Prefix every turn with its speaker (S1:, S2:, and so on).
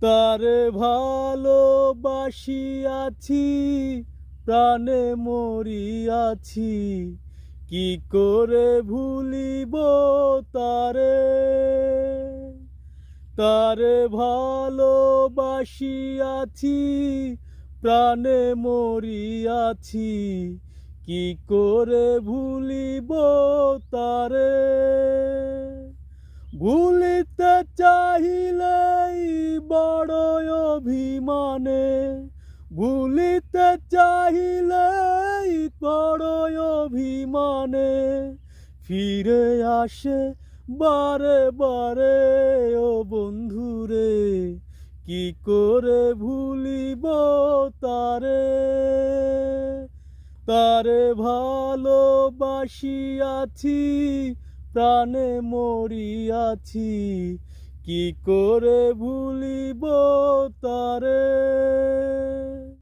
S1: তারে ভালোবাসিয়াছি প্রাণে মরিয়াছি। কি করে ভুলিব তারে? তারে ভালোবাসিয়াছি প্রাণে মরি মরিয়াছি। কি করে ভুলিব তারে? ভুলিতে চাহিলেই বড় অভিমানে, ভুলিতে চাহিলেই বড় অভিমানে, ফিরে আসে বারে বারে, ও বন্ধুরে, কি করে ভুলিব তারে? তারে ভালোবাসিয়াছি প্রাণে মরিয়াছি কি করে ভুলিব তারে?